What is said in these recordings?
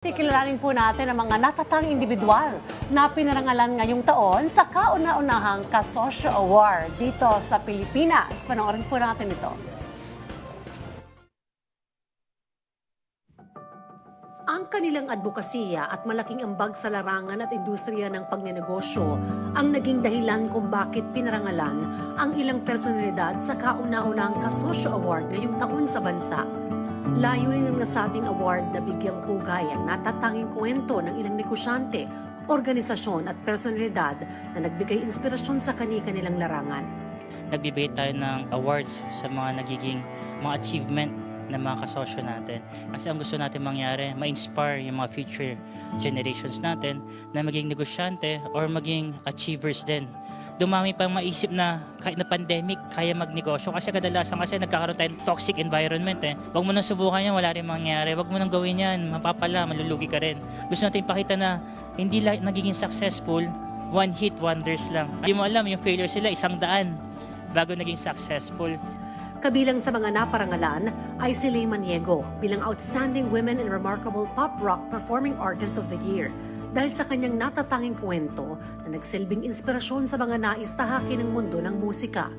Kilalanin po natin ang mga natatang individual na pinarangalan ngayong taon sa kauna-unahang Kasosyo Award dito sa Pilipinas. Panoorin po natin ito. Ang kanilang advokasya at malaking ambag sa larangan at industriya ng pagnenegosyo ang naging dahilan kung bakit pinarangalan ang ilang personalidad sa kauna-unahang Kasosyo Award ngayong taon sa bansa. Layunin ng nasabing award na bigyang pugay ang natatanging kwento ng ilang negosyante, organisasyon at personalidad na nagbigay inspirasyon sa kani-kanilang larangan. nagbibigay tayo ng awards sa mga nagiging mga achievement ng mga kasosyo natin. Kasi ang gusto natin mangyari, ma-inspire yung mga future generations natin na maging negosyante or maging achievers din. Dumami pang maisip na kahit na pandemic, kaya magnegosyo. Kasi kadalasan kasi nagkakaroon tayo ng toxic environment eh. Huwag mo nang subukan yan, wala rin mangyari. Huwag mo nang gawin yan, mapapala, malulugi ka rin. Gusto natin ipakita na hindi nagiging successful, one hit wonders lang. Hindi mo alam, yung failure sila, isang daan bago naging successful. Kabilang sa mga naparangalan ay si Leigh Maniego bilang Outstanding Women and Remarkable Pop Rock Performing Artist of the Year dahil sa kanyang natatanging kwento na nagsilbing inspirasyon sa mga nais tahaki ng mundo ng musika.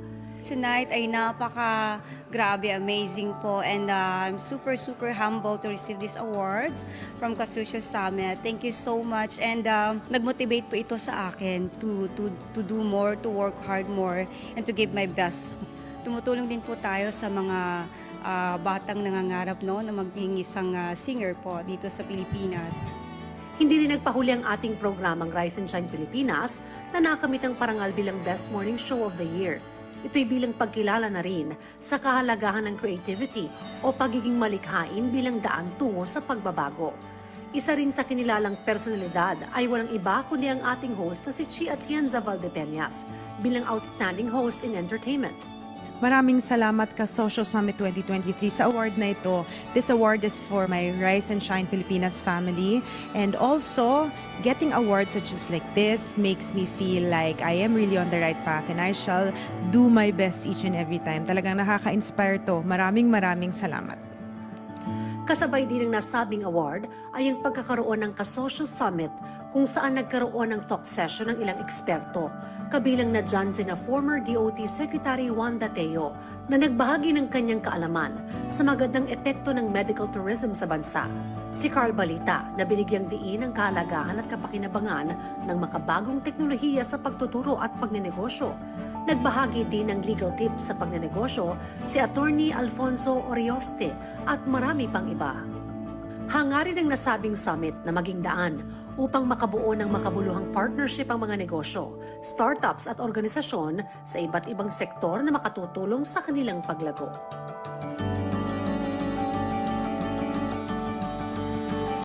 Tonight ay napaka grabe, amazing po and uh, I'm super super humble to receive these awards from Kasusyo Summit. Thank you so much and um, nag-motivate po ito sa akin to, to, to do more, to work hard more and to give my best. Tumutulong din po tayo sa mga uh, batang nangangarap no, na maging isang uh, singer po dito sa Pilipinas. Hindi rin nagpahuli ang ating programang Rise and Shine Pilipinas na nakamit ang parangal bilang Best Morning Show of the Year. Ito'y bilang pagkilala na rin sa kahalagahan ng creativity o pagiging malikhain bilang daan tungo sa pagbabago. Isa rin sa kinilalang personalidad ay walang iba kundi ang ating host na si Chi Atienza Valdepeñas bilang Outstanding Host in Entertainment. Maraming salamat ka Social Summit 2023 sa award na ito. This award is for my Rise and Shine Pilipinas family and also getting awards such as like this makes me feel like I am really on the right path and I shall do my best each and every time. Talagang nakaka-inspire to. Maraming maraming salamat. Kasabay din ng nasabing award ay ang pagkakaroon ng Kasosyo Summit kung saan nagkaroon ng talk session ng ilang eksperto. Kabilang na dyan sina former DOT Secretary Juan Dateo na nagbahagi ng kanyang kaalaman sa magandang epekto ng medical tourism sa bansa. Si Carl Balita na binigyang diin ang kahalagahan at kapakinabangan ng makabagong teknolohiya sa pagtuturo at pagnenegosyo Nagbahagi din ng legal tips sa pagnenegosyo si Attorney Alfonso Orioste at marami pang iba. Hangarin ng nasabing summit na maging daan upang makabuo ng makabuluhang partnership ang mga negosyo, startups at organisasyon sa iba't ibang sektor na makatutulong sa kanilang paglago.